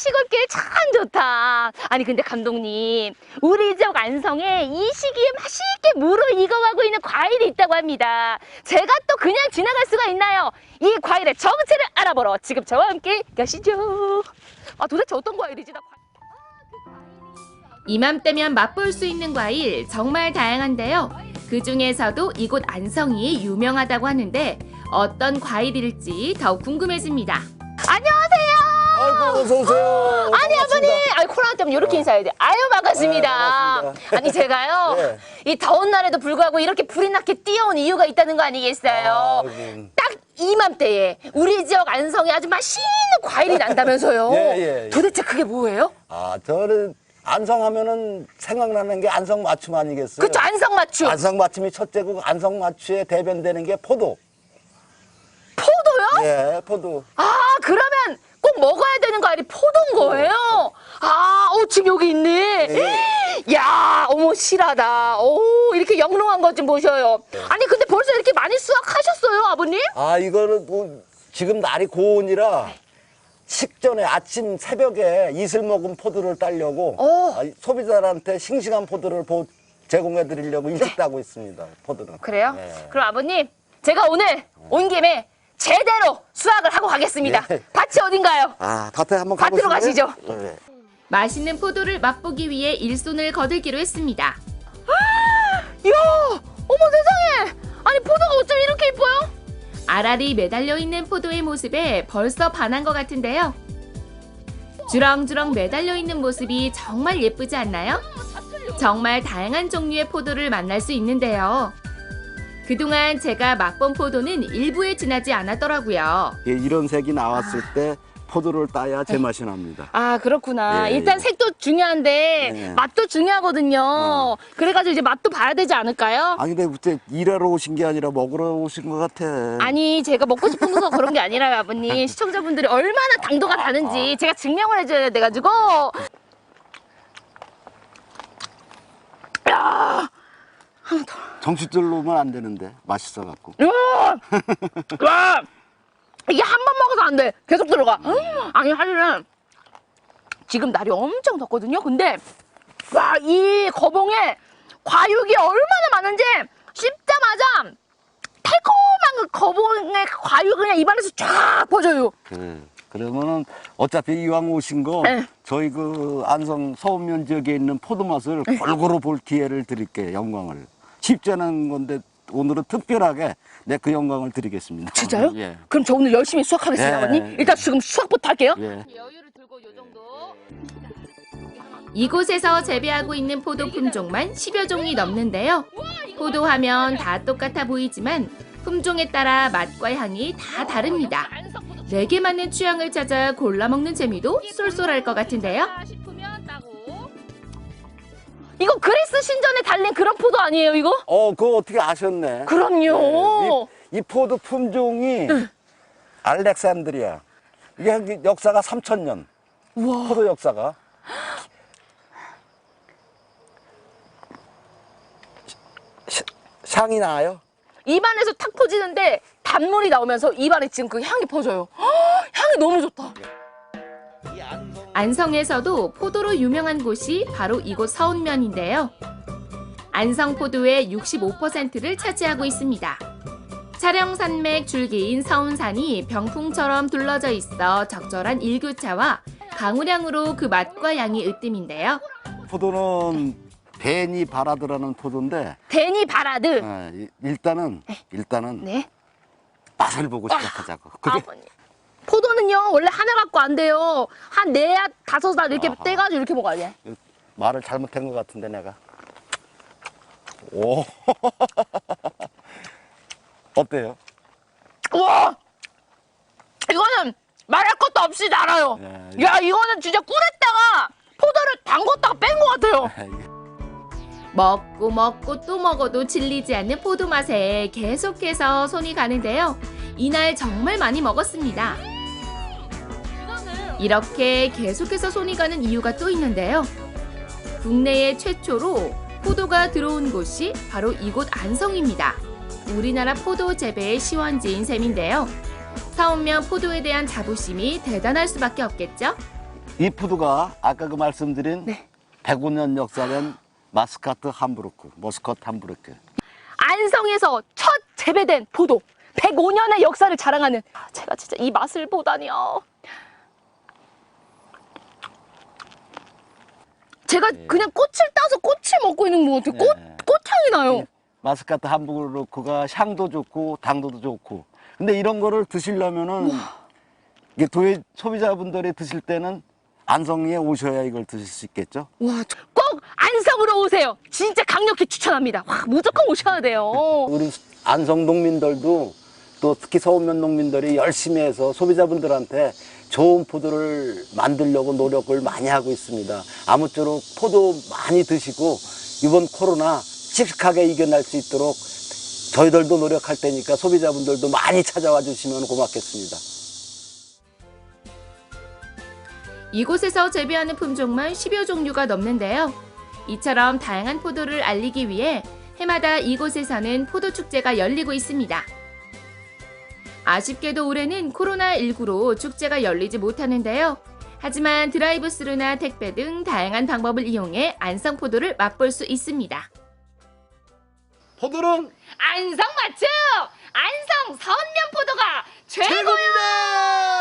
시골길 참 좋다. 아니 근데 감독님, 우리 지역 안성에 이 시기에 맛있게 물을 익어가고 있는 과일이 있다고 합니다. 제가 또 그냥 지나갈 수가 있나요? 이 과일의 정체를 알아보러 지금 저와 함께 가시죠. 아 도대체 어떤 과일이지? 나 과... 이맘때면 맛볼 수 있는 과일 정말 다양한데요. 그 중에서도 이곳 안성이 유명하다고 하는데 어떤 과일일지 더욱 궁금해집니다. 아이고 어서 오세요. 아니 아버님, 아니 코로나 때문에 이렇게 인사해야 돼. 아유 반갑습니다. 네, 반갑습니다. 아니 제가요, 네. 이 더운 날에도 불구하고 이렇게 불이 나게 뛰어온 이유가 있다는 거 아니겠어요? 아이고. 딱 이맘때에 우리 지역 안성에 아주 맛있는 과일이 난다면서요. 예, 예, 예. 도대체 그게 뭐예요? 아 저는 안성 하면은 생각나는 게 안성 맞춤 아니겠어요? 그쵸 안성 맞춤. 안성 맞춤이 첫째고 안성 맞춤에 대변되는 게 포도. 포도요? 예, 포도. 아 그러면 꼭 먹어야 되는 과일이 포도인 거예요? 아, 어 지금 여기 있네. 예. 야, 어머 실하다. 오 이렇게 영롱한 것 좀 보셔요. 네. 아니 근데 벌써 이렇게 많이 수확하셨어요, 아버님? 아 이거는 뭐 지금 날이 고온이라 식전에 아침 새벽에 이슬 먹은 포도를 따려고 오. 아, 소비자들한테 싱싱한 포도를 보- 제공해 드리려고 일찍 따고 있습니다. 포도는. 그래요? 예. 그럼 아버님 제가 오늘 온 김에 제대로 수확을 하고 가겠습니다. 예. 밭이 어딘가요? 아 밭에 한번 밭으로 가보실래요? 가시죠. 네. 맛있는 포도를 맛보기 위해 일손을 거들기로 했습니다. 이야, 어머 세상에. 아니 포도가 어쩜 이렇게 이뻐요? 알알이 매달려 있는 포도의 모습에 벌써 반한 것 같은데요. 주렁주렁 매달려 있는 모습이 정말 예쁘지 않나요? 정말 다양한 종류의 포도를 만날 수 있는데요. 그동안 제가 맛본 포도는 일부에 지나지 않았더라고요. 예, 이런 색이 나왔을 때 포도를 따야 제맛이 납니다. 아 그렇구나. 예, 일단 예. 색도 중요한데 예. 맛도 중요하거든요. 어. 그래가지고 이제 맛도 봐야 되지 않을까요? 아니 근데 그때 일하러 오신 게 아니라 먹으러 오신 것 같아. 아니 제가 먹고 싶은 거 그런 게 아니라요 아버님 시청자분들이 얼마나 당도가 다른지 제가 증명을 해줘야 돼가지고 야, 정신줄 놓으면 안 되는데 맛있어 갖고. 야, 와, 이게 한 번 먹어서 안 돼 계속 들어가 음, 아니 사실은 지금 날이 엄청 덥거든요 근데 와 이 거봉에 과육이 얼마나 많은지 씹자마자 달콤한 그 거봉의 과육이 그냥 입안에서 쫙 퍼져요 그래. 그러면은 어차피 이왕 오신 거 네. 저희 그 안성 서운면 지역에 있는 포도 맛을 골고루 볼 기회를 드릴게요. 영광을. 쉽지 않은 건데 오늘은 특별하게 내 그 영광을 드리겠습니다. 진짜요? 예. 그럼 저 오늘 열심히 수학하겠습니다, 예, 아버님. 예. 일단 지금 수학부터 할게요. 예. 여유를 들고 요 정도. 이곳에서 재배하고 있는 포도 품종만 10여 종이 넘는데요. 포도하면 다 똑같아 보이지만 품종에 따라 맛과 향이 다 다릅니다. 내게 맞는 취향을 찾아 골라 먹는 재미도 쏠쏠할 것 같은데요. 이거 그리스 신전에 달린 그런 포도 아니에요, 이거? 어, 그거 어떻게 아셨네. 그럼요. 예, 이, 이 포도 품종이 알렉산드리아. 이게 한 역사가 3,000년. 우와. 포도 역사가. 시- 향이 나요? 입안에서 탁 퍼지는데 단물이 나오면서 입안에 지금 그 향이 퍼져요. 헉, 향이 너무 좋다. 안성에서도 포도로 유명한 곳이 바로 이곳 서운면인데요. 안성 포도의 65%를 차지하고 있습니다. 촬영 산맥 줄기인 서운산이 병풍처럼 둘러져 있어 적절한 일교차와 강우량으로 그 맛과 양이 으뜸인데요. 포도는 베니 바라드라는 포도인데 데니 바라드. 어, 이- 일단은 일단은 네. 맛을 보고 시작하자고. 그게 아버님. 포도는요, 원래 하나 갖고 안 돼요. 한네 알, 다섯 알 이렇게 아하. 떼가지고 이렇게 먹어야 돼. 말을 잘못한 것 같은데 내가. 오. 어때요? 우와! 이거는 말할 것도 없이 달아요. 예, 야, 이거는 진짜 꿀에다가 포도를 담궜다가 뺀 것 같아요. 먹고 먹고 또 먹어도 질리지 않는 포도 맛에 계속해서 손이 가는데요. 이날 정말 많이 먹었습니다. 이렇게 계속해서 손이 가는 이유가 또 있는데요. 국내에 최초로 포도가 들어온 곳이 바로 이곳 안성입니다. 우리나라 포도 재배의 시원지인 셈인데요. 사오면 포도에 대한 자부심이 대단할 수밖에 없겠죠? 이 푸드가 아까 그 말씀드린 네. 105년 역사된 마스카트 함부르크, 머스컷 함부르크. 안성에서 첫 재배된 포도 105년의 역사를 자랑하는 아, 제가 진짜 이 맛을 보다니요. 제가 그냥 꽃을 따서 꽃을 먹고 있는 것 같아요. 꽃, 네. 꽃향이 나요. 마스카트 함부르크가 향도 좋고 당도도 좋고. 근데 이런 거를 드시려면은 이게 도예 소비자분들이 드실 때는 안성에 오셔야 이걸 드실 수 있겠죠. 와, 꼭 안성으로 오세요. 진짜 강력히 추천합니다. 와, 무조건 오셔야 돼요. 우리 안성 농민들도 또 특히 서운면 농민들이 열심히 해서 소비자분들한테 좋은 포도를 만들려고 노력을 많이 하고 있습니다. 아무쪼록 포도 많이 드시고 이번 코로나 씩씩하게 이겨낼 수 있도록 저희들도 노력할 테니까 소비자분들도 많이 찾아와 주시면 고맙겠습니다. 이곳에서 재배하는 품종만 10여 종류가 넘는데요. 이처럼 다양한 포도를 알리기 위해 해마다 이곳에 서는 포도 축제가 열리고 있습니다. 아쉽게도 올해는 코로나19로 축제가 열리지 못하는데요. 하지만 드라이브 스루나 택배 등 다양한 방법을 이용해 안성 포도를 맛볼 수 있습니다. 포도는 안성 맞춤! 안성 선면 포도가 최고예요!